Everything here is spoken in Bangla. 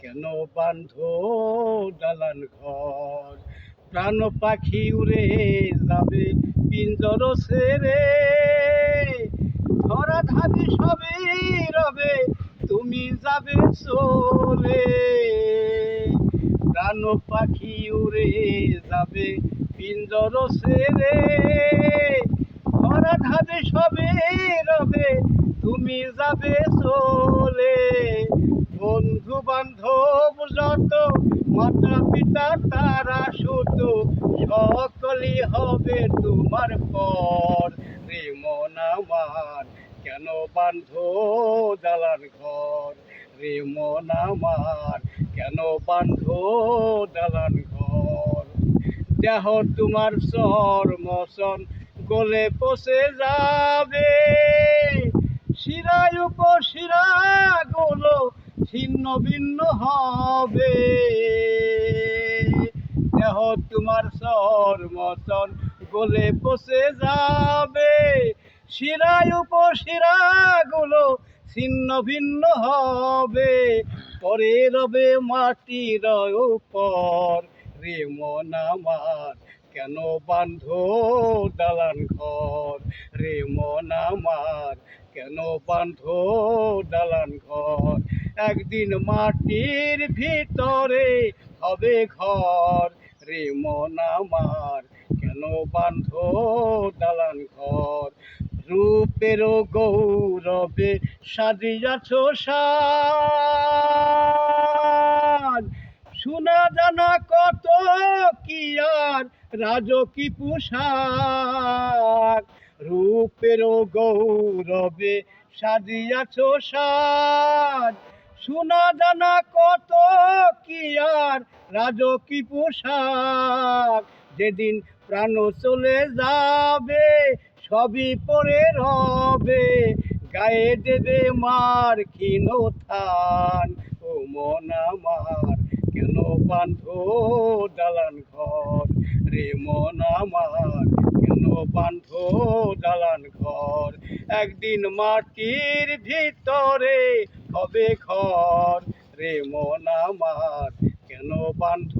কেন বান্ধ দালান ঘর? প্রাণ পাখি উড়ে যাবে পিঞ্জর সেরে। ধরা ধাবি সবে রবে, তুমি যাবে চলে। প্রাণ পাখি উড়ে যাবে পিঞ্জর সেরে। ধরা ধাবে সবে রবে, তুমি যাবে চলে। বন্ধু বান্ধব যত, মাতা পিতা তারা শুধু সকলই হবে তোমার পর। রে মন আমার কেন বান্ধ দালান ঘর? রে মন আমার কেন বান্ধ দালান ঘর? দেহ তোমার সর মসন গলে পচে যাবে। শিরায় উপশিরা গুলো ছিন্ন ভিন্ন হবে। দেহ তোমার সর মতন গলে পচে যাবে। শিরায় উপশিরা গুলো ছিন্ন ভিন্ন হবে। পরে রবে মাটির উপর রে মন কেন বান্ধ দালান ঘর? রে মন আমার কেন বান্ধ দালান ঘর? একদিন মাটির ভিতরে হবে ঘর। রে মন আমার, কেন বান্ধ দালান ঘর? রূপের গৌরবে সাজিয়াছ সাজ। শোনা জানা কত কি আর রাজকী পোশাক। রূপের গৌরবে সাজিয়াছ সাজ। শোনা জানা কত কি আর রাজকী পোশাক? যেদিন প্রাণ চলে যাবে, সবই পরে রবে। গায়ে দেবে মার ক্ষীণ থান। ও মন আমার, কেন বান্ধ দালান ঘর? রে মন আমার, কেন বান্ধ দালান ঘর? একদিন মাটির ভিতরে হবে ঘর রে মন আমার কেন বান্ধ